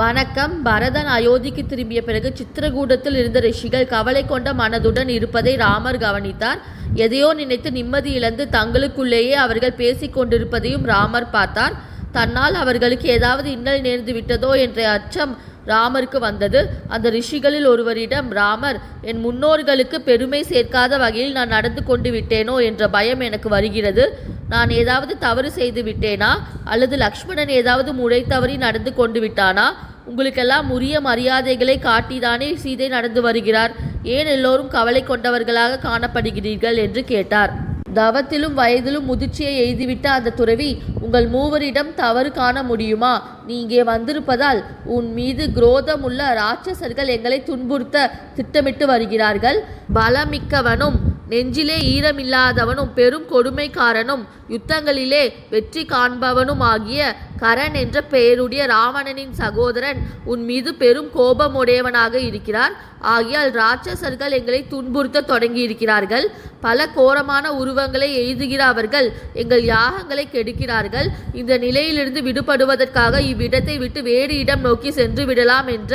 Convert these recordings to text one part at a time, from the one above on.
வணக்கம். பரதன் அயோத்திக்கு திரும்பிய பிறகு சித்திரகூடத்தில் இருந்த ரிஷிகள் கவலை கொண்ட மனதுடன் இருப்பதை ராமர் கவனித்தார். எதையோ நினைத்து நிம்மதி இழந்து தங்களுக்குள்ளேயே அவர்கள் பேசிக் கொண்டிருப்பதையும் ராமர் பார்த்தார். தன்னால் அவர்களுக்கு ஏதாவது இன்னல் நேர்ந்து விட்டதோ என்ற அச்சம் ராமருக்கு வந்தது. அந்த ரிஷிகளில் ஒருவரிடம் ராமர் என் முன்னோர்களுக்கு பெருமை சேர்க்காத வகையில் நான் நடந்து கொண்டு விட்டேனோ என்ற பயம் எனக்கு வருகிறது. நான் ஏதாவது தவறு செய்து விட்டேனா? அல்லது லக்ஷ்மணன் ஏதாவது முறை தவறி நடந்து கொண்டு விட்டானா? உங்களுக்கெல்லாம் உரிய மரியாதைகளை காட்டிதானே சீதை நடந்து வருகிறார். ஏன் எல்லோரும் கவலை கொண்டவர்களாக காணப்படுகிறீர்கள் என்று கேட்டார். தவத்திலும் வயதிலும் முதிர்ச்சியை எய்துவிட்ட அந்த துறவி உங்கள் மூவரிடம் தவறு காண முடியுமா? நீ இங்கே வந்திருப்பதால் உன் மீது குரோதமுள்ள ராட்சசர்கள் எங்களை துன்புறுத்த திட்டமிட்டு வருகிறார்கள். பலமிக்கவனும் நெஞ்சிலே ஈரமில்லாதவனும் பெரும் கொடுமைக்காரனும் யுத்தங்களிலே வெற்றி காண்பவனும் ஆகிய கரண் என்ற பெயருடைய ராவணனின் சகோதரன் உன் மீது பெரும் கோபமுடையவனாக இருக்கிறார். ஆகியால் ராட்சசர்கள் எங்களை துன்புறுத்த தொடங்கி இருக்கிறார்கள் பல கோரமான உருவங்களை எய்துகிற அவர்கள் எங்கள் யாகங்களை கெடுக்கிறார்கள். இந்த நிலையிலிருந்து விடுபடுவதற்காக இவ்விடத்தை விட்டு வேறு இடம் நோக்கி சென்று விடலாம் என்ற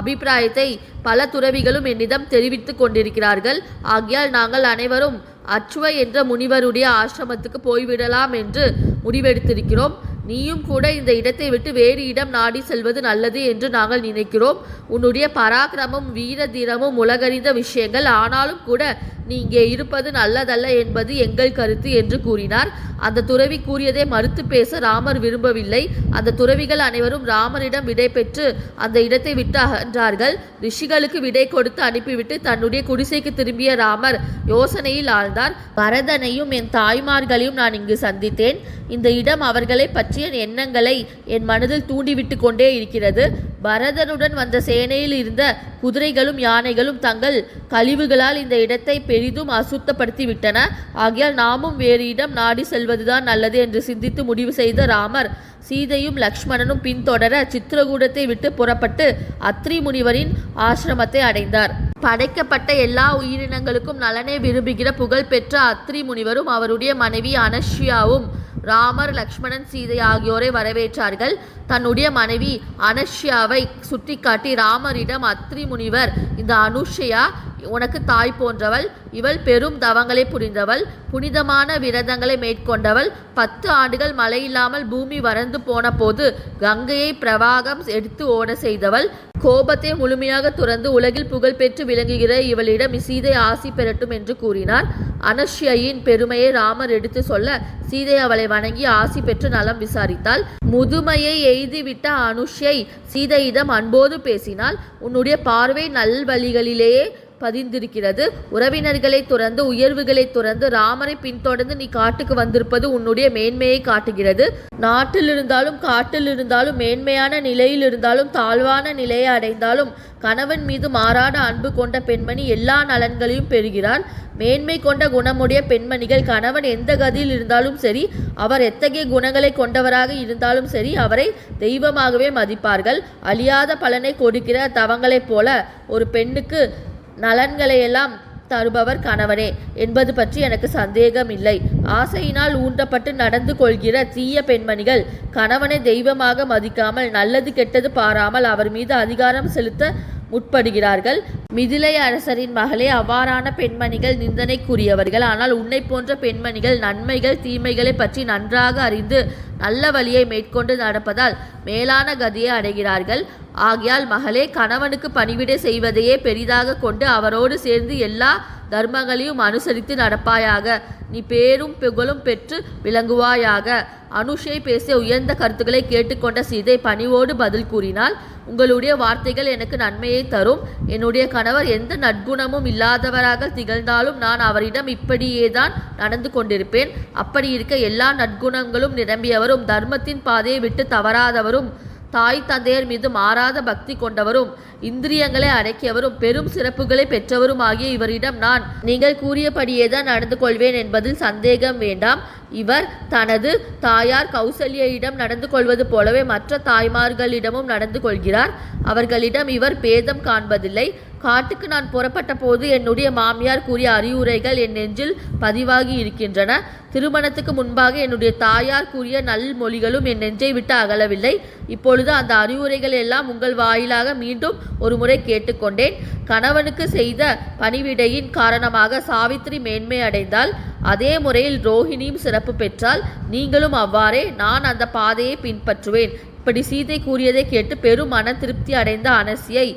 அபிப்பிராயத்தை பல துறவிகளும் என்னிடம் தெரிவித்துக் கொண்டிருக்கிறார்கள். ஆகியால் நாங்கள் அனைவரும் அச்சுவை என்ற முனிவருடைய ஆசிரமத்துக்கு போய்விடலாம் என்று முடிவெடுத்திருக்கிறோம். நீயும் கூட இந்த இடத்தை விட்டு வேறு இடம் நாடி செல்வது நல்லது என்று நாங்கள் நினைக்கிறோம். உன்னுடைய பராக்கிரமும் வீர தீரமும் உலகறிந்த விஷயங்கள். ஆனாலும் கூட நீ இங்கே இருப்பது நல்லதல்ல என்பது எங்கள் கருத்து என்று கூறினார். அந்த துறவி கூறியதை மறுத்து பேச ராமர் விரும்பவில்லை. அந்த துறவிகள் அனைவரும் ராமரிடம் விடை பெற்று அந்த இடத்தை விட்டு அகன்றார்கள். ரிஷிகளுக்கு விடை கொடுத்து அனுப்பிவிட்டு தன்னுடைய குடிசைக்கு திரும்பிய ராமர் யோசனையில் ஆழ்ந்தார். பரதனையும் என் தாய்மார்களையும் நான் இங்கு சந்தித்தேன். இந்த இடம் அவர்களை பற்றி பற்றிய எண்ணங்களை என் மனதில் தூண்டிவிட்டு கொண்டே இருக்கிறது. பரதனுடன் வந்த சேனையில் இருந்த குதிரைகளும் யானைகளும் தங்கள் கழிவுகளால் இந்த இடத்தை பெரிதும் அசுத்தப்படுத்தி விட்டன ஆகையால் நாமும் வேறு இடம் நாடி செல்வதுதான் நல்லது என்று சிந்தித்து முடிவு செய்த ராமர் சீதையும் லக்ஷ்மணனும் பின்தொடர சித்திரகூடத்தை விட்டு புறப்பட்டு அத்ரி முனிவரின் ஆசிரமத்தை அடைந்தார். படைக்கப்பட்ட எல்லா உயிரினங்களுக்கும் நலனை விரும்புகிற புகழ்பெற்ற அத்ரி முனிவரும் அவருடைய மனைவி அனஷ்யாவும் ராமர் லக்ஷ்மணன் சீதை ஆகியோரை வரவேற்றார்கள். தன்னுடைய மனைவி அனஷ்யாவை சுட்டிக்காட்டி ராமரிடம் அத்ரி முனிவர் இந்த அனுஷ்யா உனக்கு தாய் போன்றவள். இவள் பெரும் தவங்களை புரிந்தவள். புனிதமான விரதங்களை மேற்கொண்டவள். பத்து ஆண்டுகள் மழையில்லாமல் பூமி வறந்து போன போது கங்கையை பிரவாகம் எடுத்து ஓட செய்தவள். கோபத்தை முழுமையாக துறந்து உலகில் புகழ்பெற்று விளங்குகிற இவளிடம் சீதை ஆசி பெறட்டும் என்று கூறினார். அனஷ்யின் பெருமையை ராமர் எடுத்து சொல்ல சீதை அவளை வணங்கி ஆசி பெற்று நலம் விசாரித்தாள் முதுமையை எய்துவிட்ட அனுஷ்யை சீதையிடம் அன்போடு பேசினால் உன்னுடைய பார்வை நல்வழிகளிலேயே பதிந்திருக்கிறது. உறவினர்களை துறந்து உயர்வுகளை துறந்து ராமரை பின்தொடர்ந்து நீ காட்டுக்கு வந்திருப்பது உன்னுடைய மேன்மையை காட்டுகிறது. நாட்டில் இருந்தாலும் காட்டில் இருந்தாலும் மேன்மையான நிலையில் இருந்தாலும் தாழ்வான நிலையை அடைந்தாலும் கணவன் மீது மாறாட அன்பு கொண்ட பெண்மணி எல்லா நலன்களையும் பெறுகிறான். மேன்மை கொண்ட குணமுடைய பெண்மணிகள் கணவன் எந்த கதியில் இருந்தாலும் சரி அவர் எத்தகைய குணங்களை கொண்டவராக இருந்தாலும் சரி அவரை தெய்வமாகவே மதிப்பார்கள். அழியாத பலனை கொடுக்கிற தவங்களைப் போல ஒரு பெண்ணுக்கு நலன்களையெல்லாம் தருபவர் கணவனே என்பது பற்றி எனக்கு சந்தேகம் இல்லை ஆசையினால் ஊன்றப்பட்டு நடந்து கொள்கிற தீய பெண்மணிகள் கணவனை தெய்வமாக மதிக்காமல் நல்லது கெட்டது பாராமல் அவர் மீது அதிகாரம் செலுத்த முற்படுகிறார்கள். மிதிலை அரசரின் மகளே அவ்வாறான பெண்மணிகள் நிந்தனைக்குரியவர்கள். ஆனால் உன்னை போன்ற பெண்மணிகள் நன்மைகள் தீமைகளை பற்றி நன்றாக அறிந்து நல்ல வழியை மேற்கொண்டு நடப்பதால் மேலான கதியை அடைகிறார்கள். ஆகையால் மகளே கணவனுக்கு பணிவிடை செய்வதையே பெரிதாக கொண்டு அவரோடு சேர்ந்து எல்லா தர்மங்களையும் அனுசரித்து நடப்பாயாக. நீ பேரும் புகழும் பெற்று விளங்குவாயாக. அனுஷை பேசிய உயர்ந்த கருத்துக்களை கேட்டுக்கொண்ட சீதை பணிவோடு பதில் கூறினால் உங்களுடைய வார்த்தைகள் எனக்கு நன்மையை தரும். என்னுடைய கணவர் எந்த நற்குணமும் இல்லாதவராக திகழ்ந்தாலும் நான் அவரிடம் இப்படியேதான் நடந்து கொண்டிருப்பேன். அப்படி இருக்க எல்லா நற்குணங்களும் நிரம்பியவரும் தர்மத்தின் பாதையை விட்டு தவறாதவரும் தாய் தந்தையர் மீது மாறாத பக்தி கொண்டவரும் இந்திரியங்களை அடக்கியவரும் பெரும் சிறப்புகளை பெற்றவரும் ஆகிய இவரிடம் நான் நீங்கள் கூறியபடியே தான் நடந்து கொள்வேன் என்பதில் சந்தேகம் வேண்டாம். இவர் தனது தாயார் கௌசல்யிடம் நடந்து கொள்வது போலவே மற்ற தாய்மார்களிடமும் நடந்து கொள்கிறார். அவர்களிடம் இவர் பேதம் காண்பதில்லை. காட்டுக்கு நான் புறப்பட்ட போது என்னுடைய மாமியார் கூறிய அறிவுரைகள் என் நெஞ்சில் பதிவாகி இருக்கின்றன. திருமணத்துக்கு முன்பாக என்னுடைய தாயார் கூறிய நல்மொழிகளும் என் நெஞ்சை விட்டு அகலவில்லை. இப்பொழுது அந்த அறிவுரைகள் எல்லாம் உங்கள் வாயிலாக மீண்டும் ஒரு முறை கேட்டுக்கொண்டேன். கணவனுக்கு செய்த பணிவிடையின் காரணமாக சாவித்திரி மேன்மை அடைந்தால் அதே முறையில் ரோஹிணியும் சிறப்பு பெற்றால் நீங்களும் அவ்வாறே நான் அந்த பாதையை பின்பற்றுவேன். இப்படி சீதை கூறியதை கேட்டு பெரும் மன திருப்தி அடைந்த அனசியை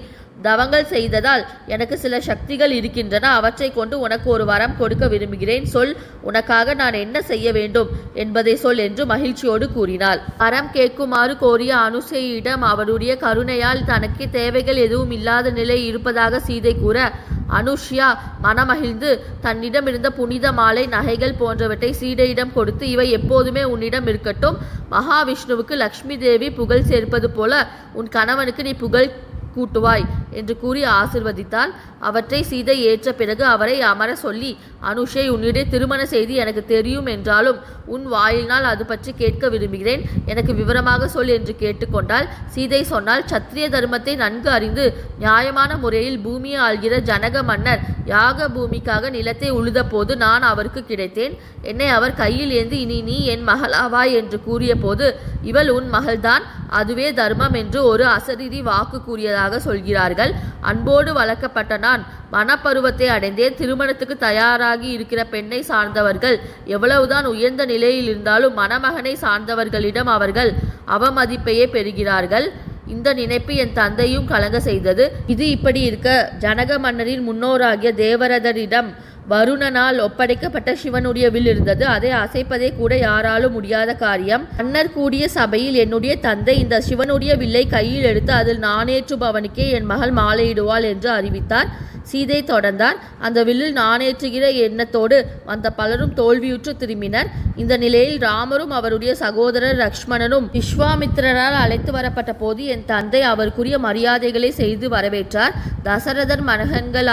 தவங்கள் செய்ததால் எனக்கு சில சக்திகள் இருக்கின்றன. அவற்றை கொண்டு உனக்கு ஒரு வரம் கொடுக்க விரும்புகிறேன். சொல் உனக்காக நான் என்ன செய்ய வேண்டும் என்பதை சொல் என்று மகிழ்ச்சியோடு கூறினாள். வரம் கேட்குமாறு கோரிய அனுசையிடம் அவருடைய கருணையால் தனக்கு தேவைகள் எதுவும் இல்லாத நிலை இருப்பதாக சீதை கூற அனுஷ்யா மனமகிழ்ந்து தன்னிடம் இருந்த புனித மாலை நகைகள் போன்றவற்றை சீதையிடம் கொடுத்து இவை எப்போதுமே உன்னிடம் இருக்கட்டும். மகாவிஷ்ணுவுக்கு லக்ஷ்மி தேவி புகழ் சேர்ப்பது போல உன் கணவனுக்கு நீ புகழ் கூட்டுவாய். என்று கூறி ஆசிர்வதித்தாள். அவற்றை சீதை ஏற்ற பிறகு அவரை அமர சொல்லி அனுஷை உன்னிடையே திருமண செய்தி எனக்கு தெரியும் என்றாலும் உன் வாயினால் அது பற்றி கேட்க விரும்புகிறேன். எனக்கு விவரமாக சொல் என்று கேட்டுக்கொண்டால் சீதை சொன்னால் சத்திரிய தர்மத்தை நன்கு அறிந்து நியாயமான முறையில் பூமியை ஆள்கிற ஜனக மன்னர் யாக பூமிக்காக நிலத்தை உழுத போது நான் அவருக்கு கிடைத்தேன். என்னை அவர் கையில் ஏந்து இனி நீ என் மகளாவாய் என்று கூறிய போது இவள் உன் மகள்தான். அதுவே தர்மம் என்று ஒரு அசரீரி வாக்கு கூறியதாக சொல்கிறார்கள். அன்போடு வளர்க்கப்பட்ட நான் மனப்பருவத்தை அடைந்தே திருமணத்துக்கு தயாராகி இருக்கிற பெண்ணை சார்ந்தவர்கள் எவ்வளவுதான் உயர்ந்த நிலையில் இருந்தாலும் மணமகனை சார்ந்தவர்களிடம் அவர்கள் அவமதிப்பையே பெறுகிறார்கள். இந்த நினைப்பு என் தந்தையும் கலங்க செய்தது. இது இப்படி இருக்க ஜனக மன்னரின் முன்னோராகிய தேவரதரிடம் வருணனால் ஒப்படைக்கப்பட்ட சிவனுடைய வில் இருந்தது. அதை அசைப்பதே கூட யாராலும் முடியாத காரியம். மன்னர் கூடிய சபையில் என்னுடைய தந்தை இந்த சிவனுடைய வில்லை கையில் எடுத்து அதில் நானேற்றுபவனுக்கே என் மகள் மாலையிடுவாள் என்று அறிவித்தார். சீதை தொடர்ந்தார் அந்த வில்லில் நாணேற்றுகிற எண்ணத்தோடு வந்த பலரும் தோல்வியுற்று திரும்பினர். இந்த நிலையில் ராமரும் அவருடைய சகோதரர் லக்ஷ்மணனும் விஸ்வாமித்திரரால் அழைத்து வரப்பட்ட போது என் தந்தை அவருக்குரிய மரியாதைகளை செய்து வரவேற்றார். தசரதர்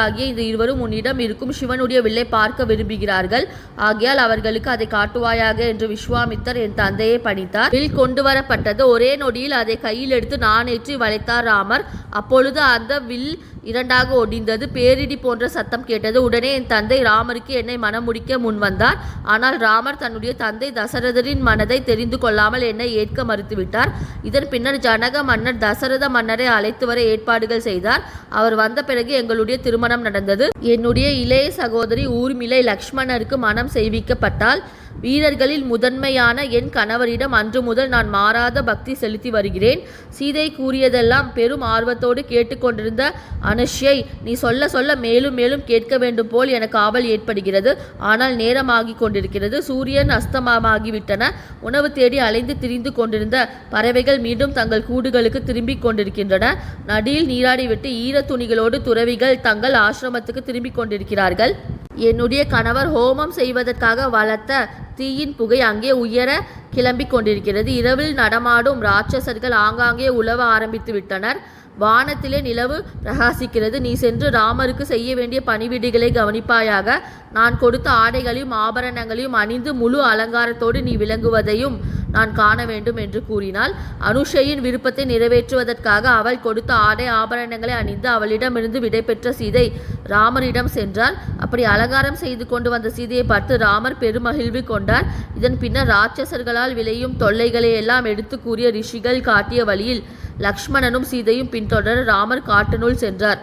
ஆகிய இந்த இருவரும் உன்னிடம் இருக்கும் சிவனுடைய வில்லை பார்க்க விரும்புகிறார்கள். ஆகையால் அவர்களுக்கு அதை காட்டுவாயாக என்று விஸ்வாமித்தர் என் தந்தையை பணித்தார். வில் கொண்டு வரப்பட்டது ஒரே நொடியில் அதை கையில் எடுத்து நானேற்றி வளைத்தார் ராமர். அப்பொழுது அந்த வில் இரண்டாக ஒடிந்தது. பேரிடி போன்ற சத்தம் கேட்டது. உடனே என் தந்தை ராமருக்கு என்னை மனம் முடிக்க முன் வந்தார். ஆனால் ராமர் தன்னுடைய தந்தை தசரதரின் மனதை தெரிந்து கொள்ளாமல் என்னை ஏற்க மறுத்துவிட்டார். இதன் பின்னர் ஜனக மன்னர் தசரத மன்னரை அழைத்து வர ஏற்பாடுகள் செய்தார். அவர் வந்த பிறகு எங்களுடைய திருமணம் நடந்தது. என்னுடைய இளைய சகோதரி ஊர்மிளை லக்ஷ்மணருக்கு மனம் செய்விக்கப்பட்டால் வீரர்களில் முதன்மையான என் கணவரிடம் அன்று முதல் நான் மாறாத பக்தி செலுத்தி வருகிறேன். சீதை கூறியதெல்லாம் பெரும் ஆர்வத்தோடு கேட்டுக்கொண்டிருந்த அனுஷ்யை நீ சொல்ல சொல்ல மேலும் மேலும் கேட்க வேண்டும் போல் எனக்கு ஆவல் ஏற்படுகிறது. ஆனால் நேரமாகி கொண்டிருக்கிறது. சூரியன் அஸ்தமமாகிவிட்டன உணவு தேடி அலைந்து திரிந்து கொண்டிருந்த பறவைகள் மீண்டும் தங்கள் கூடுகளுக்கு திரும்பிக் கொண்டிருக்கின்றன. நடியில் நீராடிவிட்டு ஈர துணிகளோடு துறவிகள் தங்கள் ஆசிரமத்துக்கு திரும்பிக் கொண்டிருக்கிறார்கள். என்னுடைய கணவர் ஹோமம் செய்வதற்காக வளர்த்த தீயின் புகை அங்கே உயர கிளம்பிக் கொண்டிருக்கிறது. இரவில் நடமாடும் ராட்சசர்கள் ஆங்காங்கே உலவ ஆரம்பித்து விட்டனர். வானத்திலே நிலவு பிரகாசிக்கிறது. நீ சென்று ராமருக்கு செய்ய வேண்டிய பணிவிடைகளை கவனிப்பாயாக. நான் கொடுத்த ஆடைகளையும் ஆபரணங்களையும் அணிந்து முழு அலங்காரத்தோடு நீ விளங்குவதையும் நான் காண வேண்டும் என்று கூறினாள். அனுஷையின் விருப்பத்தை நிறைவேற்றுவதற்காக அவள் கொடுத்த ஆடை ஆபரணங்களை அணிந்து அவளிடமிருந்து விடைபெற்ற சீதை ராமரிடம் சென்றாள். அப்படி அலங்காரம் செய்து கொண்டு வந்த சீதையை பார்த்து ராமர் பெருமகிழ்வு கொண்டார். இதன் பின்னர் ராட்சசர்களால் விளையும் தொல்லைகளை எல்லாம் எடுத்து கூறிய ரிஷிகள் காட்டிய வழியில் லக்ஷ்மணனும் சீதையும் பின்தொடர ராமர் காட்டினுள் சென்றார்.